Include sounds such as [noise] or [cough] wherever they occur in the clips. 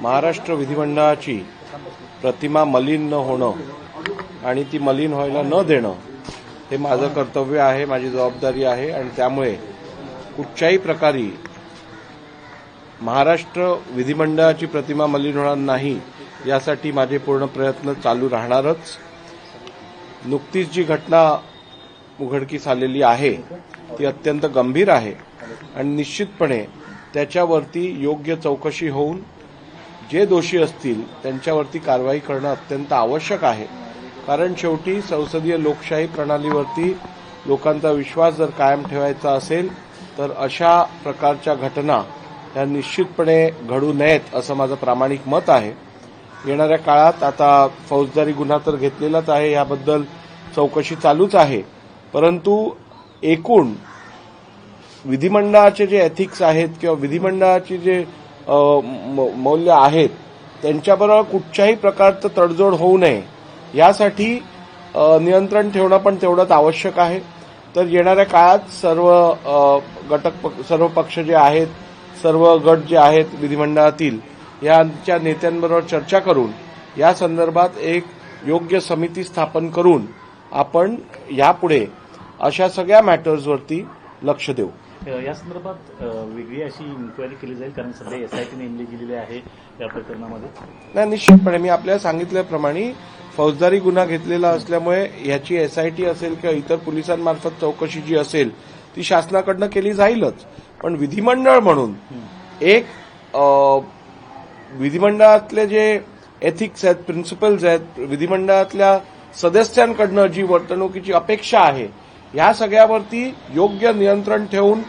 महाराष्ट्र विधिमंडळाची प्रतिमा मलिन न होणं आणि ती मलिन व्हायला न देणं हे माझं कर्तव्य आहे माझी जबाबदारी आहे आणि त्यामुळे कुठच्याही प्रकारे महाराष्ट्र विधिमंडळाची प्रतिमा मलिन होणार नाही यासाठी माझे पूर्ण प्रयत्न चालू राहणारच. नुकतीच जी घटना उघडकीस आलेली आहे ती अत्यंत गंभीर आहे आणि निश्चितपणे त्याच्यावरती योग्य चौकशी होऊन जे दोषी असतील त्यांच्यावरती कारवाई करणं अत्यंत आवश्यक आहे. कारण शेवटी संसदीय लोकशाही प्रणालीवरती लोकांचा विश्वास जर कायम ठेवायचा असेल तर अशा प्रकारच्या घटना ह्या निश्चितपणे घडू नयेत असं माझं प्रामाणिक मत आहे. येणाऱ्या काळात आता फौजदारी गुन्हा तर घेतलेलाच आहे याबद्दल चौकशी चालूच आहे. परंतु एकूण विधिमंडळाचे जे एथिक्स आहेत किंवा विधिमंडळाची जे मौल्य आहेत. त्यांच्याबरोबर कुठच्याही प्रकारचं तडजोड होऊ नये. यासाठी नियंत्रण ठेवणं पण तेवढंच आवश्यक आहे. तर येणाऱ्या काळात सर्व घटक सर्व पक्ष जे आहेत सर्व गट जे आहेत विधिमंडळातील यांच्या नेत्यांबरोबर चर्चा करून या संदर्भात एक योग्य समिती स्थापन करून आपण यापुढे अशा सगळ्या मॅटर्सवरती लक्ष देऊ. या संदर्भात वेगळी अशी इन्क्वायरी केली जाईल कारण सध्या एसआयटी नेमली गेलेली आहे या प्रकरणामध्ये. नाही निश्चितपणे. मी आपल्याला सांगितल्याप्रमाणे फौजदारी गुन्हा घेतलेला असल्यामुळे याची एसआयटी असेल किंवा इतर पोलिसांमार्फत चौकशी जी असेल ती शासनाकडनं केली जाईलच. पण विधिमंडळ म्हणून एक विधिमंडळातले जे एथिक्स आहेत प्रिन्सिपल्स आहेत विधिमंडळातल्या सदस्यांकडनं जी वर्तणुकीची अपेक्षा आहे या सगळ्यावरती योग्य नियंत्रण ठेवून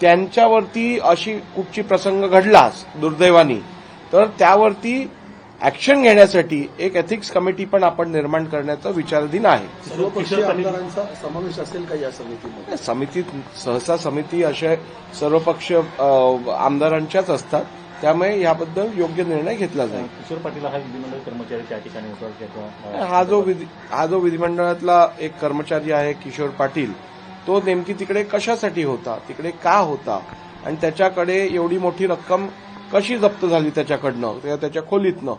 त्यांच्यावरती अशी कुठची प्रसंग घडलाच दुर्दैवानी तर त्यावरती ऍक्शन घेण्यासाठी एक एथिक्स कमिटी पण आपण निर्माण करण्याचा विचाराधीन आहे. सर्वपक्षीय आमदारांचा समावेश असेल का या समितीमध्ये? समितीत सहसा समिती अशा सर्वपक्ष आमदारांच्याच असतात. त्यामुळे याबद्दल योग्य निर्णय घेतला जाईल. किशोर पाटील हा विधिमंडळ कर्मचारी त्या ठिकाणी हा जो विधी हा जो विधिमंडळातला एक कर्मचारी आहे किशोर पाटील तो नेमकी तिकडे कशासाठी होता तिकडे का होता आणि त्याच्याकडे एवढी मोठी रक्कम कशी जप्त झाली त्याच्याकडनं किंवा त्याच्या खोलीतनं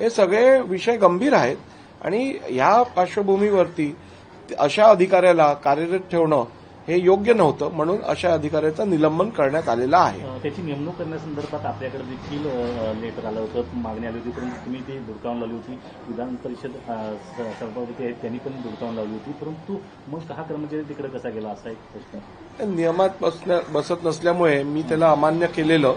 हे सगळे विषय गंभीर आहेत. आणि ह्या पार्श्वभूमीवरती अशा अधिकाऱ्याला कार्यरत ठेवणं हे योग्य नव्हतं म्हणून अशा अधिकाऱ्याचं निलंबन करण्यात आलेलं आहे. त्याची नेमणूक करण्यासंदर्भात आपल्याकडे देखील लेटर आलं होतं. मागणी आली होती परंतु तुम्ही ती धुडकावून लावली होती. विधान परिषद सभापती आहेत त्यांनी पण धुडकावून लावली होती. परंतु मग हा कर्मचारी तिकडे कसा गेला असा एक प्रश्न. नियमात बसण्या- बसत नसल्यामुळे मी त्याला अमान्य केलेलं.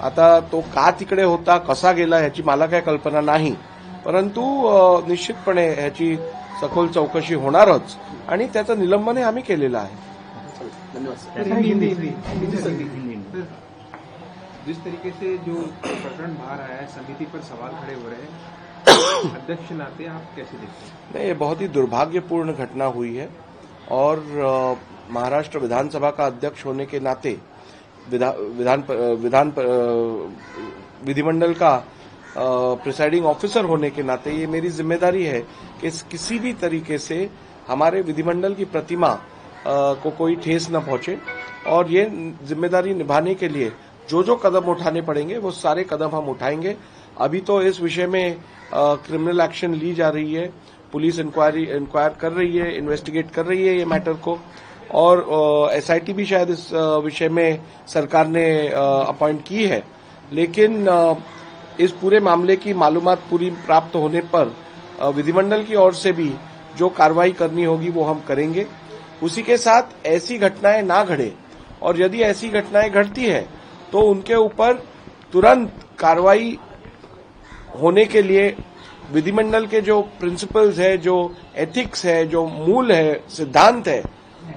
आता तो का तिकडे होता कसा गेला ह्याची मला काय कल्पना नाही. परंतु निश्चितपणे ह्याची सखोल चौकशी होणारच. आणि त्याचं निलंबनही आम्ही केलेलं आहे. धन्यवाद। हिंदी, हिंदी-. जिस तरीके से जो प्रकरण बाहर आया है समिति पर सवाल खड़े हो रहे हैं [coughs] अध्यक्ष नाते आप कैसे देखते हैं? नहीं ये बहुत ही दुर्भाग्यपूर्ण घटना हुई है और महाराष्ट्र विधानसभा का अध्यक्ष होने के नाते विधा, विधान विधान विधिमंडल का प्रिसाइडिंग ऑफिसर होने के नाते ये मेरी ज़िम्मेदारी है कि किसी भी तरीके से हमारे विधिमंडल की प्रतिमा को कोई ठेस न पहुँचे। और ये ज़िम्मेदारी निभाने के लिए जो जो कदम उठाने पड़ेंगे, वो सारे कदम हम उठाएँगे। अभी तो इस विषय में क्रिमिनल एक्शन ली जा रही है। पुलिस इंक्वायरी इंक्वायर कर रही है इन्वेस्टिगेट कर रही है ये मैटर को। और एसआईटी भी शायद इस विषय में सरकार ने अपॉइंट की है। लेकिन इस पूरे मामले की मालूमात पूरी प्राप्त होने पर विधिमंडल की ओर से भी जो कार्रवाई करनी होगी वो हम करेंगे। उसी के साथ ऐसी घटनाएँ ना घड़े। और यदि ऐसी घटनाएँ घटती है तो उनके ऊपर तुरंत कार्रवाई होने के लिए विधिमंडल के जो प्रिंसिपल्स है, जो एथिक्स है, जो मूल है, सिद्धांत है,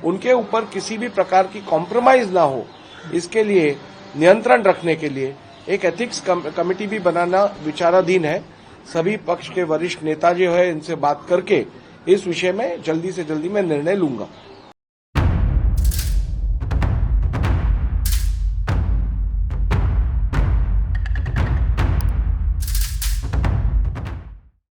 उनके ऊपर किसी भी प्रकार की कॉम्प्रोमाइज ना हो। इसके लिए नियंत्रण रखने के लिए एक एथिक्स कम- कमेटी भी बनाना विचाराधीन है। सभी पक्ष के वरिष्ठ नेता जो है, इनसे बात करके इस विषय में जल्दी से जल्दी मैं निर्णय लूंगा।